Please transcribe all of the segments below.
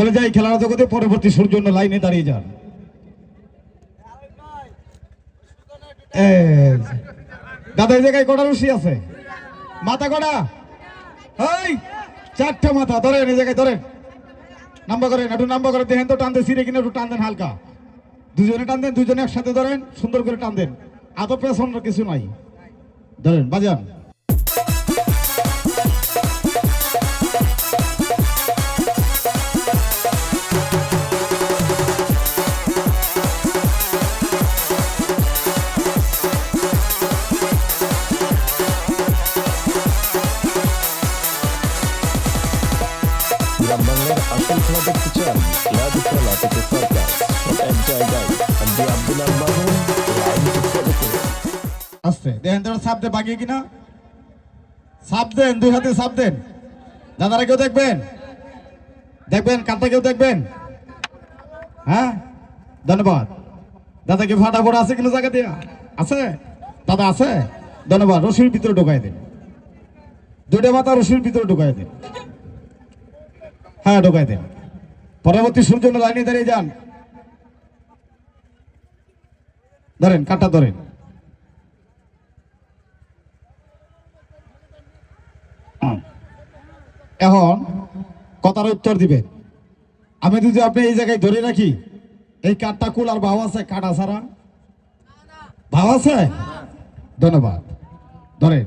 চলে যাই খেলার জগতে, পরবর্তী সুর জন্য লাইনে দাঁড়িয়ে যান। দাদা, এই জায়গায় কটা রশি আছে। মাথা কটা এই, চারটা মাথা, ধরেন এই জায়গায়, ধরেন। নাম্বার করেন, একটু নাম্বার করে দেখেন তো টানতে সিরে কিনা একটু টান দেন হালকা। দুজনে টান দেন, দুজনে একসাথে ধরেন, সুন্দর করে টান দেন। পেছন কিছু নাই। ধরেন, বাজান। কিনা? সাপ দেন, দুই হাতে সাপ দেন। দাদারা কেউ দেখবেন? দেখবেন? কাঁথা কেউ দেখবেন? হ্যাঁ? ধন্যবাদ। দাদা কি ফাটা ফোড়া আছে কিনা জায়গা দিয়া? আছে? দাদা আছে? ধন্যবাদ। রশির ভিতরে ঢোকাই দিন। দুইটা মাথা রশির ভিতরে ঢোকাই দিন। হ্যাঁ ঢোকাই দিন। পরবর্তী সূর্য লাইনে দাঁড়িয়ে যান। ধরেন কাটা ধরেন। এখন কথার উত্তর দিবেন আমি যদি আপনি এই জায়গায় ধরে রাখি, এই কাঠটা কুল আর ভাও আছে কাটা ছাড়া ভাও আছে? ধন্যবাদ। ধরেন।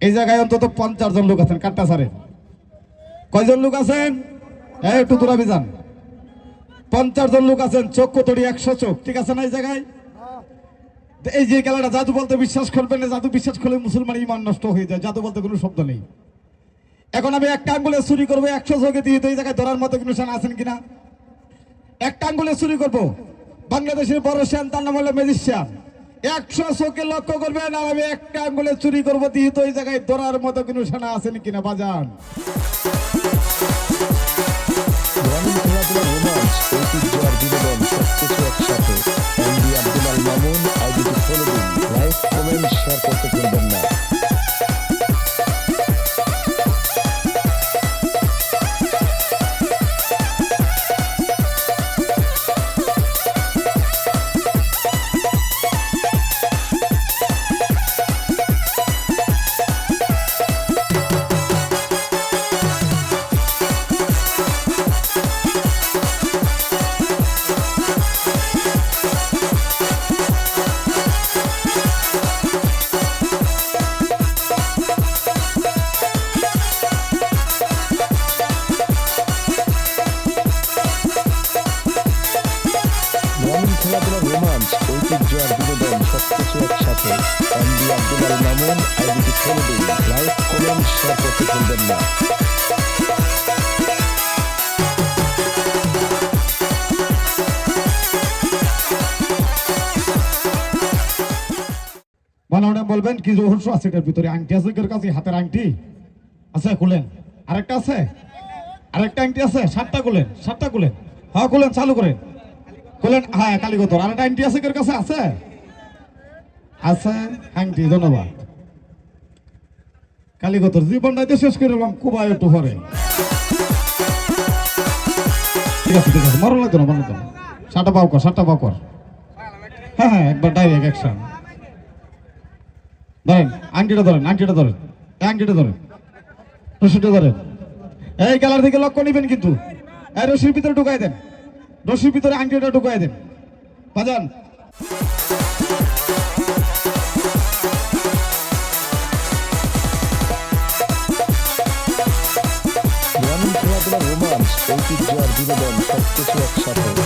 এই জায়গায় অন্তত পঞ্চাশ জন লোক আছেন, কাঠটা ছাড়েন। কয়জন লোক আছেন? এই একটু দূরাবি যান পঞ্চাশ জন লোক আছেন চোখ কতটি? একশো চোখ। ঠিক আছে না এই জায়গায়? এই যে খেলাটা জাদু বলতে বিশ্বাস করবেন না জাদু বিশ্বাস করলে মুসলমান ইমান নষ্ট হয়ে যায়। জাদু বলতে কোনো শব্দ নেই। এখন আমি একটা আঙ্গুলে চুরি করব একশো চোখে দিয়ে তো এই জায়গায় ধরার মতো কোনো শান আছেন কিনা? একটা আঙ্গুলে চুরি করব। বাংলাদেশের বড় শ্যান তার নাম হলো ম্যাজিশিয়ান। একশো চোখে লক্ষ্য করবেন আর আমি একটা আঙ্গুলে চুরি করব দিয়ে তো এই জায়গায় ধরার মতো কোনো সেনা আছেন কিনা বাজান। রোমাঞ্চ ঐতিহ্য আর বিনোদন করতে ভুলবেন না একসাথে এমডি বলবেন, কি রহস্য আছে এটার ভিতরে? আংটি আছে কেউ কাছে, হাতের আংটি? আছে, খুলেন। আরেকটা আছে? আরেকটা আংটি আছে? সাতটা খুলেন সাতটা খুলেন। হ্যাঁ খুলেন, চালু করেন। খুলেন হ্যাঁ কালীগতর। আরেকটা আংটি আছে কেউ কাছে? আছে? আছে আংটি, ধন্যবাদ। কালীগতর জীবনটাই তো শেষ করে এলাম কুবাই একটু পরে। ঠিক আছে ঠিক আছে, মরণ লাগতো না, মরণ লাগতো সাতটা পাও কর, সাতটা পাও কর। হ্যাঁ হ্যাঁ একবার ডাইরেক্ট অ্যাকশন ধরেন, আংটিটা ধরেন আংটিটা ধরেন আংটিটা ধরেন, রশিটা ধরেন। এই গেলার দিকে লক্ষ্য নেবেন কিন্তু। এই রশির ভিতরে ঢুকাই দেন। রশির ভিতরে আংটিটা ঢুকাই দেন। বাজান। আর বিনোদন সবকিছু একসাথে।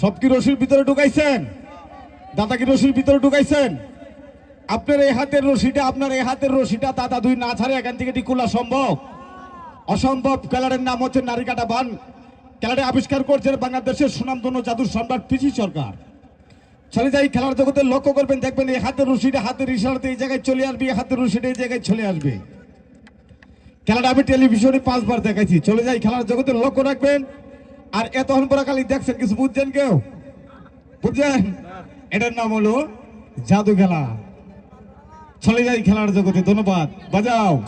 সব কি রশির ভিতরে ঢুকাইছেন? দাদা কি রশির ভিতরে ঢুকাইছেন? আপনার এই হাতের রশিটা, আপনার এই হাতের রশিটা দাদা দুই না ছাড়ে এখান থেকে টিকুলা সম্ভব? অসম্ভব। খেলাটার নাম হচ্ছে নারী কাটা বান। খেলাটা আবিষ্কার করছেন বাংলাদেশের সুনামধন্য জাদুর সম্রাট পিসি সরকার। চলে যাই খেলার জগতে, লক্ষ্য করবেন, দেখবেন এই হাতের রশিটা হাতের ইশারাতে এই জায়গায় চলে আসবে, এই হাতের রশিটা এই জায়গায় চলে আসবে। খেলাটা আমি টেলিভিশনে পাঁচবার দেখাইছি। চলে যাই খেলার জগতে, লক্ষ্য রাখবেন আর এতক্ষণ পরে খালি দেখছেন, কিছু বুঝছেন কেউ? বুঝছেন? এটার নাম হলো জাদু খেলা। চলে যাই খেলার জগতে, ধন্যবাদ। বাজাও।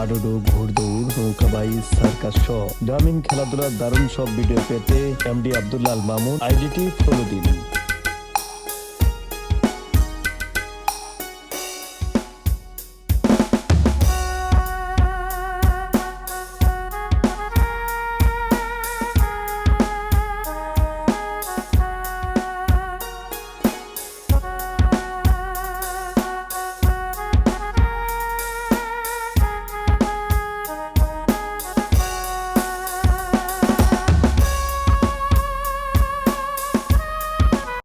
হাডুডু ঘুড়দৌড় নৌকাবাই সার্কাস সহ গ্রামীণ খেলাধুলার দারুণ সব ভিডিও পেতে এমডি আব্দুল্লাল মামুন আইডিটি ফলো দিন।